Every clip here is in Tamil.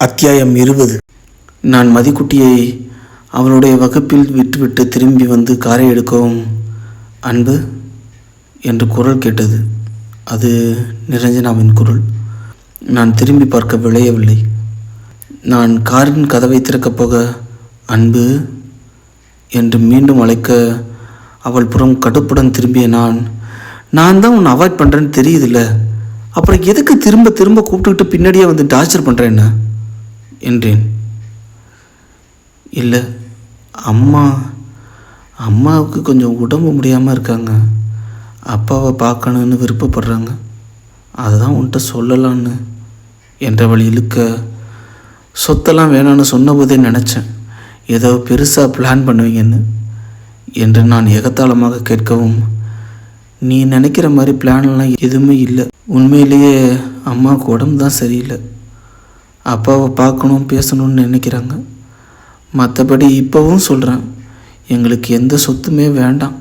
அத்தியாயம் இருபது. நான் மதிக்குட்டியை அவளுடைய வகுப்பில் விட்டுவிட்டு திரும்பி வந்து காரை எடுக்கவும் அன்பு என்று குரல் கேட்டது. அது நிரஞ்சனாவின் குரல். நான் திரும்பி பார்க்க விளையவில்லை நான் காரின் கதவை திறக்கப் போக அன்பு என்று மீண்டும் அழைக்க அவள் புறம் கடுப்புடன் திரும்பிய நான் நான் தான் உன்னை அவாய்ட் பண்ணுறேன்னு தெரியுதுல்ல. அப்புறம் எதுக்கு திரும்ப திரும்ப கூப்பிட்டுக்கிட்டு பின்னாடியே வந்து டார்ச்சர் பண்ணுறேன்னு என்றேன். இல்லை அம்மா அம்மாவுக்கு கொஞ்சம் உடம்பு முடியாமல் இருக்காங்க. அப்பாவை பார்க்கணுன்னு விருப்பப்படுறாங்க. அதுதான் உன்கிட்ட சொல்லலான்னு. என்றவள் இழுக்க சொத்தெல்லாம் வேணான்னு சொன்னபோதே நினச்சேன். ஏதோ பெருசாக பிளான் பண்ணுவீங்கன்னு. என்று நான் எகத்தாளமாக கேட்கவும் நீ நினைக்கிற மாதிரி பிளான்லாம் எதுவுமே இல்லை. உண்மையிலேயே அம்மாவுக்கு உடம்பு தான் சரியில்லை. அப்பாவை பார்க்கணும் பேசணும்னு நினைக்கிறாங்க. மற்றபடி இப்போவும் சொல்கிறேன் எங்களுக்கு எந்த சொத்துமே வேண்டாம்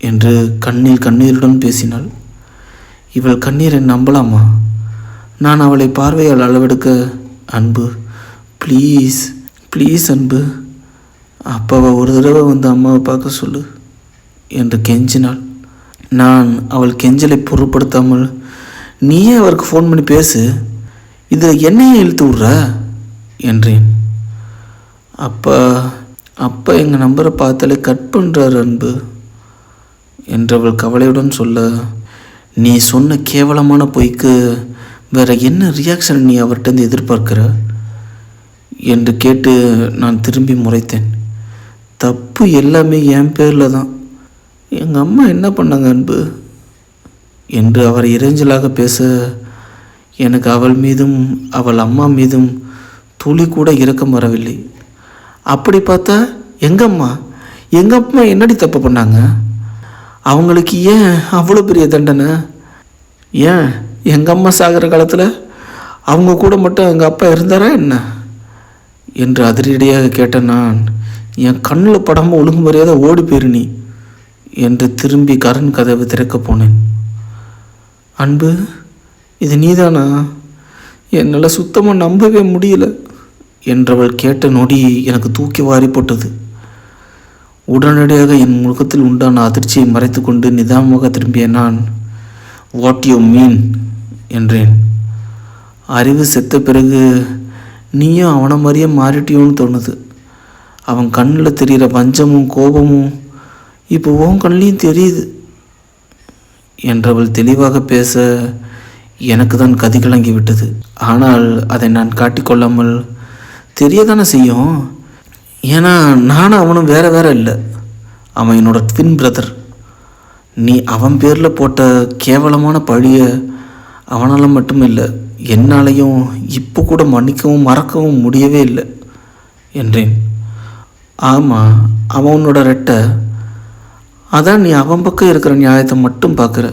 என்று கண்ணீர் கண்ணீருடன் பேசினாள். இவள் கண்ணீரை நம்பலாமா? நான் அவளை பார்வையால் அளவெடுக்க அன்பு ப்ளீஸ் ப்ளீஸ் அன்பு அப்பாவை ஒரு தடவை வந்து அம்மாவை பார்க்க சொல்லு என்று கெஞ்சினாள். நான் அவள் கெஞ்சலை பொருட்படுத்தாமல் நீயே அவருக்கு ஃபோன் பண்ணி பேசு இதில் என்னையே இழுத்து விட்ற? என்றேன். அப்பா அப்பா எங்கள் நம்பரை பார்த்தாலே கட் பண்ணுறார் அன்பு என்றவள் கவலையுடன் சொல்ல நீ சொன்ன கேவலமான பொய்க்கு வேற என்ன ரியாக்ஷன் நீ அவர்கிட்ட எதிர்பார்க்கிற? என்று கேட்டு நான் திரும்பி முறைத்தேன். தப்பு எல்லாமே என் பேரில் தான். எங்கள் அம்மா என்ன பண்ணாங்க அன்பு? என்று அவர் இறைஞ்சலாக பேச எனக்கு அவள் மீதும் அவள் அம்மா மீதும் துளி கூட இரக்கம் வரவில்லை. அப்படி பார்த்தா எங்கம்மா? எங்கள் அம்மா என்னடி தப்பு பண்ணாங்க? அவங்களுக்கு ஏன் அவ்வளோ பெரிய தண்டனை? ஏன் எங்கள் அம்மா சாகிற காலத்தில் அவங்க கூட மட்டும் எங்கள் அப்பா இருந்தாரா என்ன? என்று அதிரடியாக கேட்ட நான் என் கண்ணில் படாமல் ஒழுங்கு மரியாதை ஓடி போயிரு நீ என்று திரும்பி கரண் கதவை திறக்கப் போனேன். அன்பு இது நீதானா? என்னால் சுத்தமாக நம்பவே முடியல என்றவள் கேட்ட நொடி எனக்கு தூக்கி வாரி போட்டது. உடனடியாக என் முகத்தில் உண்டான அதிர்ச்சியை மறைத்துக்கொண்டு நிதானமாக திரும்பிய நான் வாட் யூ மீன் என்றேன். அறிவு செத்த பிறகு நீயும் அவனை மாதிரியே மாறிட்டியோன்னு தோணுது. அவன் கண்ணில் தெரிகிற பஞ்சமும் கோபமும் இப்போ உன் கண்ணிலையும் தெரியுது என்றவள் தெளிவாக பேச எனக்கு தான் கதி கலங்கி விட்டது. ஆனால் அதை நான் காட்டிக்கொள்ளாமல் தெரியதானே செய்யும்? ஏன்னா நானும் அவனும் வேற வேற இல்லை. அவன் என்னோட ட்வின் பிரதர் நீ அவன் பேரில் போட்ட கேவலமான பழிய அவனால் மட்டும் இல்லை என்னாலையும் இப்போ கூட மன்னிக்கவும் மறக்கவும் முடியவே இல்லை என்றேன். ஆமாம் அவனோட ரெட்டை. அதான் நீ அவன் பக்கம் இருக்கிற நியாயத்தை மட்டும் பார்க்குற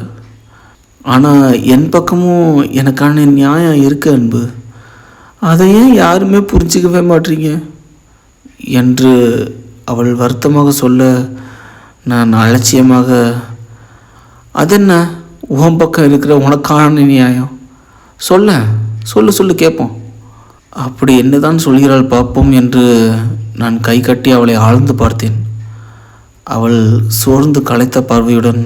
ஆனால் என் பக்கமும் எனக்கான நியாயம் இருக்கு அன்பு. அதை ஏன் யாருமே புரிஞ்சிக்கவே மாட்டீங்க? என்று அவள் வருத்தமாக சொல்ல நான் அலட்சியமாக அதென்ன? உன் பக்கம் இருக்கிற உனக்கான நியாயம். சொல்ல சொல்லு சொல்லு கேட்போம் அப்படி என்னதான் சொல்கிறாள் பார்ப்போம் என்று நான் கை கட்டி அவளை ஆழ்ந்து பார்த்தேன். அவள் சோர்ந்து களைத்த பார்வையுடன்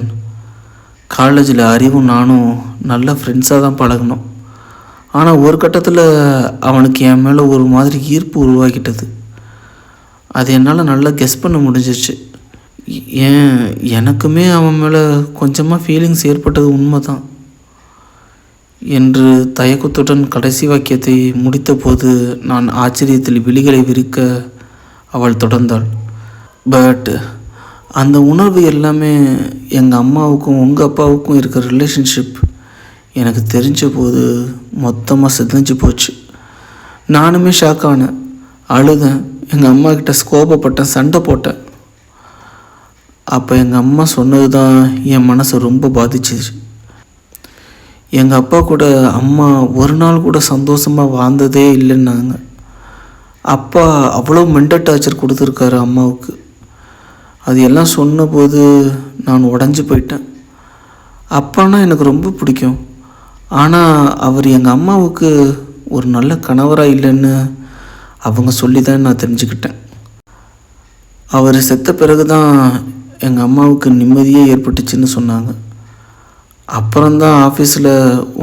காலேஜில் அறிவும் நானும் நல்ல ஃப்ரெண்ட்ஸாக தான் பழகினோம். ஆனால் ஒரு கட்டத்தில் அவனுக்கு என் மேலே ஒரு மாதிரி ஈர்ப்பு உருவாக்கிட்டது அது என்னால் நல்லா கெஸ் பண்ண முடிஞ்சிச்சு ஏன் எனக்குமே அவன் மேலே கொஞ்சமாக ஃபீலிங்ஸ் ஏற்பட்டது உண்மை தான் என்று தயக்கத்துடன் கடைசி வாக்கியத்தை முடித்தபோது நான் ஆச்சரியத்தில் விழிகளை விரிக்க அவள் தொடர்ந்தாள். பட் அந்த உணர்வு எல்லாமே எங்கள் அம்மாவுக்கும் உங்கள் அப்பாவுக்கும் இருக்கிற ரிலேஷன்ஷிப் எனக்கு தெரிஞ்ச போது மொத்தமாக சிதைஞ்சு போச்சு. நானுமே ஷாக் ஆனேன். அழுதேன். எங்கள் அம்மா கிட்ட சண்டை போட்டேன். அப்போ எங்கள் அம்மா சொன்னது தான் என் மனசை ரொம்ப பாதிச்சிச்சு எங்கள் அப்பா கூட அம்மா ஒரு நாள் கூட சந்தோஷமாக வாழ்ந்ததே இல்லைன்னாங்க. அப்பா அவ்வளோ மென்டல் டார்ச்சர் கொடுத்துருக்காரு அம்மாவுக்கு. அது எல்லாம் சொன்னபோது நான் உடஞ்சி போயிட்டேன். அப்பானா எனக்கு ரொம்ப பிடிக்கும். ஆனால் அவர் எங்கள் அம்மாவுக்கு ஒரு நல்ல கணவராக இல்லைன்னு அவங்க சொல்லி தான் நான் தெரிஞ்சுக்கிட்டேன். அவர் செத்த பிறகு தான் எங்கள் அம்மாவுக்கு நிம்மதியே ஏற்பட்டுச்சுன்னு சொன்னாங்க. அப்புறம்தான் ஆஃபீஸில்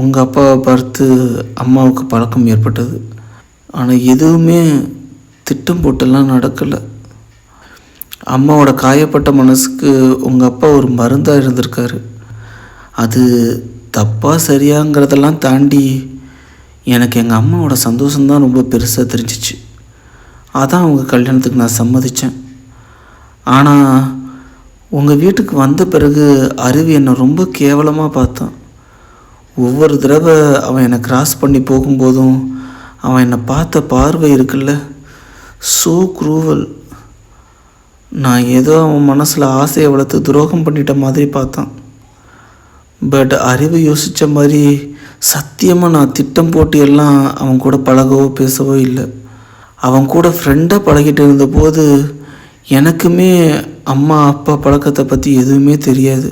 உங்கள் அப்பாவை பார்த்து அம்மாவுக்கு பழக்கம் ஏற்பட்டது. ஆனால் எதுவுமே திட்டம் போட்டெல்லாம் நடக்கலை. அம்மாவோட காயப்பட்ட மனசுக்கு உங்கள் அப்பா ஒரு மருந்தாக இருந்திருக்காரு. அது தப்பாக சரியாங்கிறதெல்லாம் தாண்டி எனக்கு எங்கள் அம்மாவோட சந்தோஷம்தான் ரொம்ப பெருசாக தெரிஞ்சிச்சு. அதான் அவங்க கல்யாணத்துக்கு நான் சம்மதித்தேன் ஆனால் உங்கள் வீட்டுக்கு வந்த பிறகு அருவி என்னை ரொம்ப கேவலமாக பார்த்தான். ஒவ்வொரு தடவை அவன் என்னை கிராஸ் பண்ணி போகும்போதும் அவன் என்னை பார்த்த பார்வை இருக்குல்ல ஸோ குரூவல் நான் ஏதோ அவன் மனசில் ஆசையை வளர்த்து துரோகம் பண்ணிட்ட மாதிரி பார்த்தான். பட் அறிவு யோசித்த மாதிரி சத்தியமாக நான் திட்டம் போட்டு எல்லாம் அவன் கூட பழகவோ பேசவோ இல்லை. அவன் கூட ஃப்ரெண்டாக பழகிட்டு இருந்தபோது எனக்குமே அம்மா அப்பா பழக்கத்தை பற்றி எதுவுமே தெரியாது.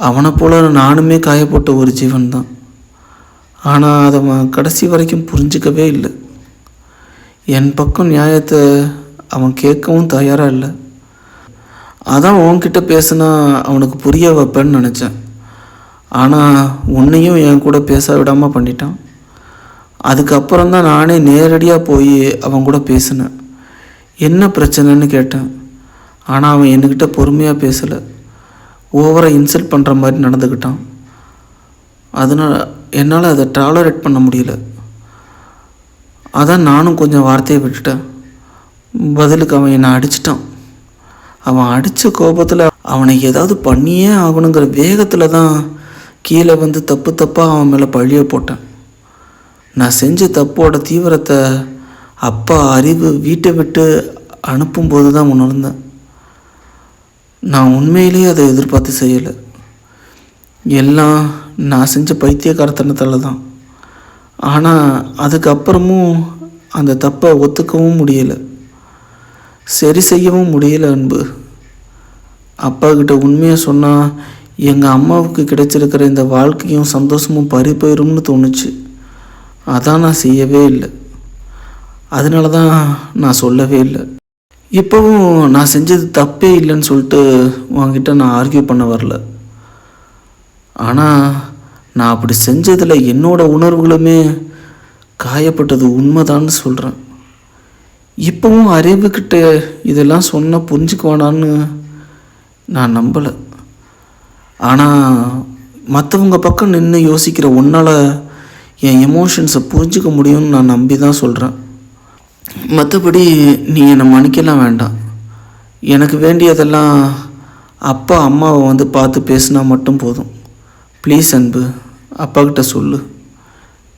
அவனை போல நானுமே காயப்பட்ட ஒரு ஜீவன் தான் ஆனால் அதை கடைசி வரைக்கும் புரிஞ்சிக்கவே இல்லை. என் பக்கம் நியாயத்தை அவன் கேட்கவும் தயாராக இல்லை. அதான் உன்கிட்ட பேசுனா அவனுக்கு புரிய வைப்பேன்னு நினச்சேன். ஆனால் உன்னையும் என் கூட பேச விடாமல் பண்ணிட்டான். அதுக்கப்புறம் தான் நானே நேரடியாக போய் அவன் கூட பேசினேன். என்ன பிரச்சனைன்னு கேட்டேன். ஆனால் அவன் என்கிட்ட பொறுமையாக பேசலை. ஓவராக இன்சல்ட் பண்ணுற மாதிரி நடந்துக்கிட்டான் அதனால் என்னால் அதை டாலரேட் பண்ண முடியல. அதான் நானும் கொஞ்சம் வார்த்தையை விட்டுட்டேன். பதிலுக்கு அவன் என்னை அடிச்சிட்டான். அவன் அடித்த கோபத்தில் அவனை ஏதாவது பண்ணியே ஆகணுங்கிற வேகத்தில் தான் கீழே வந்து தப்பு தப்பாக அவன் மேலே பழிய போட்டேன். நான் செஞ்ச தப்போட தீவிரத்தை அப்பா அறிவு வீட்டை விட்டு அனுப்பும்போது தான் உணர்ந்தேன். நான் உண்மையிலேயே அதை எதிர்பார்த்து செய்யலை. எல்லாம் நான் செஞ்ச பைத்தியக்காரத்தனத்தில் தான். ஆனால் அதுக்கப்புறமும் அந்த தப்பை ஒத்துக்கவும் முடியலை. சரி செய்யவும் முடியல அன்பு. அப்பா கிட்ட உண்மையை சொன்னால் எங்கள் அம்மாவுக்கு கிடைச்சிருக்கிற இந்த வாழ்க்கையும் சந்தோஷமும் பறி போயிரும்னு தோணுச்சு. அதான் நான் செய்யவே இல்லை. அதனால தான் நான் சொல்லவே இல்லை. இப்போவும் நான் செஞ்சது தப்பே இல்லைன்னு சொல்லிட்டு உங்ககிட்ட நான் ஆர்கியூ பண்ண வரல. ஆனால் நான் அப்படி செஞ்சதில் என்னோடய உணர்வுகளுமே காயப்பட்டது உண்மைதான்னு சொல்கிறேன் இப்போவும் அறிவுக்கிட்ட இதெல்லாம் சொன்னால் புரிஞ்சுக்குவானான்னு நான் நம்பலை. ஆனால் மற்றவங்க பக்கம் நின்று யோசிக்கிற உன்னால் என் எமோஷன்ஸை புரிஞ்சுக்க முடியும்னு நான் நம்பி தான் சொல்கிறேன் மற்றபடி நீ என்னை மன்னிக்கலாம் வேண்டாம். எனக்கு வேண்டியதெல்லாம் அப்பா அம்மாவை வந்து பார்த்து பேசினா மட்டும் போதும். ப்ளீஸ் அன்பு அப்பாக்கிட்ட சொல்லு.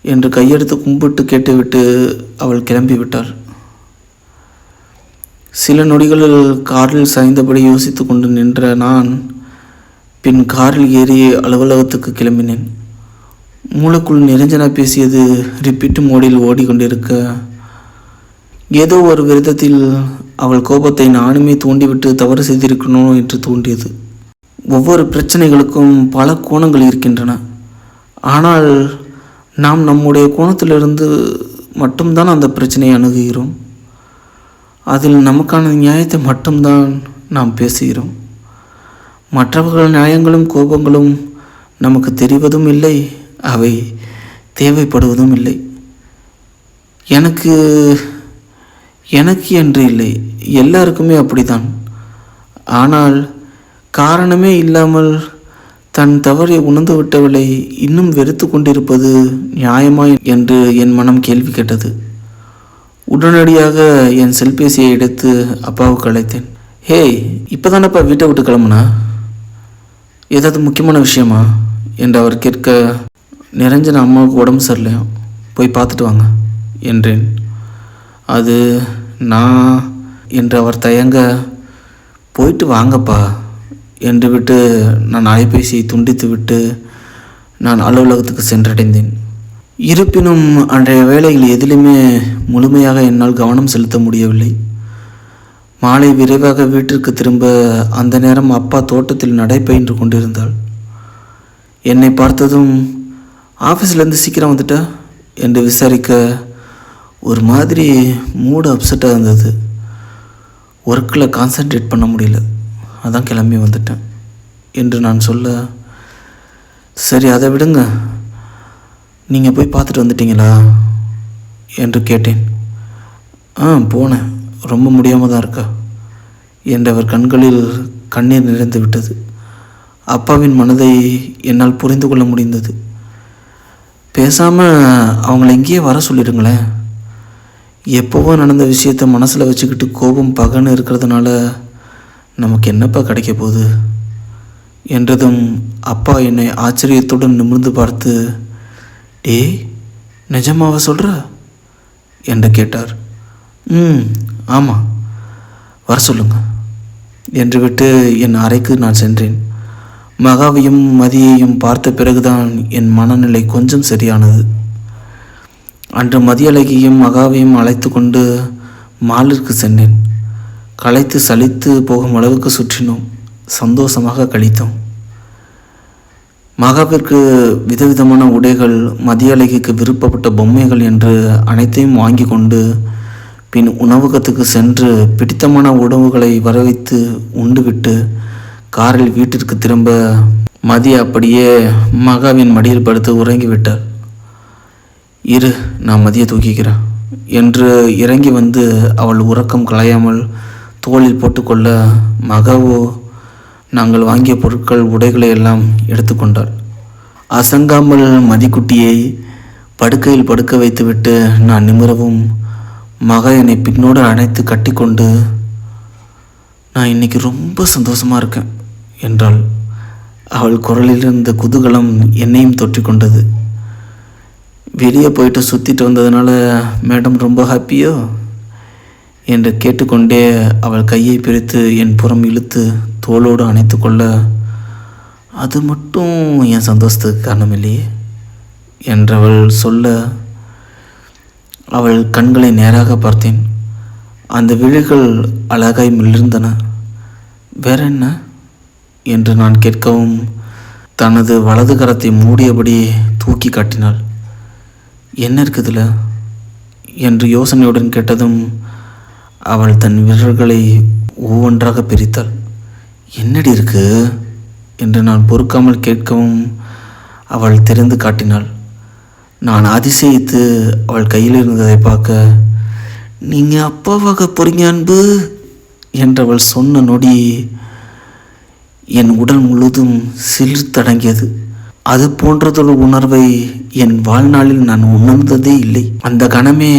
என்று கையெடுத்து கும்பிட்டு கேட்டுவிட்டு அவள் கிளம்பி விட்டாள் சில நொடிகளில் காரில் சாய்ந்தபடி யோசித்து கொண்டு நின்ற நான் பின் காரில் ஏறி அலுவலகத்துக்கு கிளம்பினேன். மூளைக்குள் நிரஞ்சனா பேசியது ரிப்பீட்டு மோடில் ஓடிக்கொண்டிருக்க ஏதோ ஒரு விரதத்தில் அவள் கோபத்தை நானுமே தூண்டிவிட்டு தவறு செய்திருக்கணும் என்று தோன்றியது. ஒவ்வொரு பிரச்சனைகளுக்கும் பல கோணங்கள் இருக்கின்றன. ஆனால் நாம் நம்முடைய கோணத்திலிருந்து மட்டும்தான் அந்த பிரச்சனையை அணுகுகிறோம். அதில் நமக்கான நியாயத்தை மட்டும்தான் நாம் பேசுகிறோம். மற்றவர்கள் நியாயங்களும் கோபங்களும் நமக்கு தெரிவதும் இல்லை அவை தேவைப்படுவதும் இல்லை. எனக்கு எனக்கு என்று இல்லை எல்லாருக்குமே அப்படிதான் ஆனால் காரணமே இல்லாமல் தன் தவறை உணர்ந்து விட்டவளை இன்னும் வெறுத்து கொண்டிருப்பது நியாயமா என்று என் மனம் கேள்வி கேட்டது. உடனடியாக என் செல்பேசியை எடுத்து அப்பாவுக்கு அழைத்தேன். ஹேய் இப்போதானப்பா வீட்டை விட்டு கிளம்புனா? ஏதாவது முக்கியமான விஷயமா? என்று அவர் கேட்க நிறைஞ்சன அம்மாவுக்கு உடம்பு சரியில்லையா போய் பார்த்துட்டு வாங்க என்றேன். அது நான் என்று அவர் தயங்க போயிட்டு வாங்கப்பா என்று விட்டு நான் அலைபேசியை துண்டித்து விட்டு நான் அலுவலகத்துக்கு சென்றடைந்தேன். இருப்பினும் அன்றைய வேலையில் எதிலுமே முழுமையாக என்னால் கவனம் செலுத்த முடியவில்லை. மாலை விரைவாக வீட்டிற்கு திரும்ப அந்த நேரம் அப்பா தோட்டத்தில் நடைபயின்று கொண்டிருந்தாள். என்னை பார்த்ததும் ஆஃபீஸ்லேருந்து சீக்கிரம் வந்துட்ட? என்று விசாரிக்க ஒரு மாதிரி மூடு அப்செட்டாக இருந்தது. ஒர்க்கில் கான்சன்ட்ரேட் பண்ண முடியல. அதான் கிளம்பி வந்துட்டேன் என்று நான் சொல்ல சரி அதை விடுங்க. நீங்கள் போய் பார்த்துட்டு வந்துட்டீங்களா? என்று கேட்டேன். ஆ போனேன். ரொம்ப முடியாமல் தான் இருக்கா? என்றவர் கண்களில் கண்ணீர் நிறைந்து விட்டது. அப்பாவின் மனதை என்னால் புரிந்து கொள்ள முடிந்தது. பேசாமல் அவங்கள இங்கேயே வர சொல்லிடுங்களேன். எப்போவோ நடந்த விஷயத்த மனசில் வச்சுக்கிட்டு கோபம் பகன்னு இருக்கிறதுனால நமக்கு என்னப்பா கிடைக்க போகுது? என்றதும் அப்பா என்னை ஆச்சரியத்துடன் நிமிர்ந்து பார்த்து டேய் நிஜமாவா சொல்கிற என்று கேட்டார். ம் ஆமாம் வர சொல்லுங்க என்று விட்டு என் அறைக்கு நான் சென்றேன். மகாவையும் மதியையும் பார்த்த பிறகுதான் என் மனநிலை கொஞ்சம் சரியானது. அன்று மதியழகியும் மகாவையும் அழைத்து கொண்டு மாலிற்கு சென்றேன். களைத்து சலித்து போகும் அளவுக்கு சுற்றினோம். சந்தோஷமாக கழித்தோம். மகாவிற்கு விதவிதமான உடைகள் மதியழகிக்கு விருப்பப்பட்ட பொம்மைகள் என்று அனைத்தையும் வாங்கி கொண்டு பின் உணவகத்துக்கு சென்று பிடித்தமான உணவுகளை வரவைத்து உண்டுவிட்டு காரில் வீட்டிற்கு திரும்ப மதி அப்படியே மகாவின் மடியில் படுத்து உறங்கிவிட்டார் இரு நான் மதியை தூக்கிக்கிறேன் என்று இறங்கி வந்து அவள் உறக்கம் களையாமல் தோளில் போட்டுக்கொள்ள மகாவோ நாங்கள் வாங்கிய பொருட்கள் உடைகளை எல்லாம் எடுத்துக்கொண்டாள் அசங்காமல் மதிக்குட்டியை படுக்கையில் படுக்க வைத்துவிட்டு நான் நிமிரவும் மக என்னை பின்னோடு அணைத்து கட்டிக்கொண்டு நான் இன்னைக்கு ரொம்ப சந்தோஷமாக இருக்கேன் என்றாள். அவள் குரலில் இருந்த குதூகலம் என்னையும் தொற்றிக்கொண்டது. வெளியே போயிட்டு சுற்றிட்டு வந்ததுனால மேடம் ரொம்ப ஹாப்பியோ? என்று கேட்டுக்கொண்டே அவள் கையை பிரித்து என் புறம் இழுத்து தோளோடு அணைத்து கொள்ள அது மட்டும் என் சந்தோஷத்துக்கு காரணம் இல்லையே என்றவள் சொல்ல அவள் கண்களை நேராக பார்த்தேன். அந்த விழிகள் அழகாய் மிளிர்ந்தன. வேற என்ன? என்று நான் கேட்கவும் தனது வலது கரத்தை மூடியபடி தூக்கி காட்டினாள். என்ன இருக்குதுல என்று யோசனையுடன் கேட்டதும் அவள் தன் விரல்களை ஒவ்வொன்றாக பிரித்தாள். என்னடி இருக்கு? என்று நான் பொறுக்காமல் கேட்கவும் அவள் தெரிந்து காட்டினாள். நான் அதிசயித்து அவள் கையில் இருந்ததை பார்க்க நீங்கள் அப்பாவாக போறீங்க அன்பு என்றவள் சொன்ன நொடி என் உடல் முழுதும் சிலிர்த்தடங்கியது அது போன்றதொரு உணர்வை என் வாழ்நாளில் நான் உணர்ந்ததே இல்லை. அந்த கணமே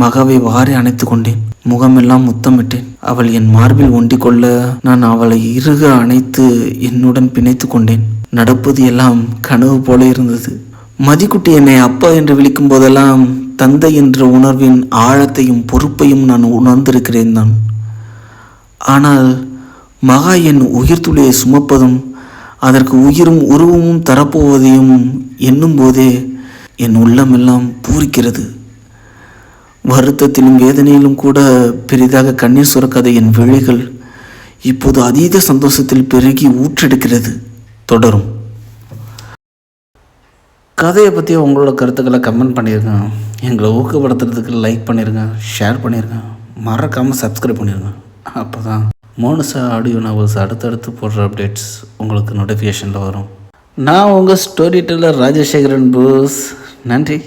மகாவை வாரி அணைத்து கொண்டேன். முகமெல்லாம் முத்தமிட்டேன். அவள் என் மார்பில் ஒண்டிக் கொள்ள நான் அவளை இறுக அணைத்து என்னுடன் பிணைத்து கொண்டேன். நடப்பது எல்லாம் கனவு போல இருந்தது. மதிக்குட்டி என்னை அப்பா என்று விழிக்கும் போதெல்லாம் தந்தை என்ற உணர்வின் ஆழத்தையும் பொறுப்பையும் நான் உணர்ந்திருக்கிறேன் தான். ஆனால் மகா என் உயிர் துளியை சுமப்பதும் அதற்கு உயிரும் உருவமும் தரப்போவதையும் எண்ணும் போதே என் உள்ளமெல்லாம் பூரிக்கிறது. வருத்தத்திலும் வேதனையிலும் கூட பெரிதாக கண்ணீர் சுரக்காத என் விழிகள் இப்போது அதீத சந்தோஷத்தில் பெருகி ஊற்றெடுக்கிறது. தொடரும். கதையை பற்றி உங்களோட கருத்துக்களை கமெண்ட் பண்ணிடுங்க எங்களை ஊக்கப்படுத்துறதுக்கு லைக் பண்ணிடுங்க ஷேர் பண்ணிடுங்க மறக்காமல் சப்ஸ்கிரைப் பண்ணிடுங்க அப்போ தான் மோனுசா ஆடியோ நாவல்ஸ் அடுத்தடுத்து போடுற அப்டேட்ஸ் உங்களுக்கு நோட்டிஃபிகேஷனில் வரும். நான் உங்கள் ஸ்டோரி டெல்லர் ராஜசேகரன் போஸ் நன்றி.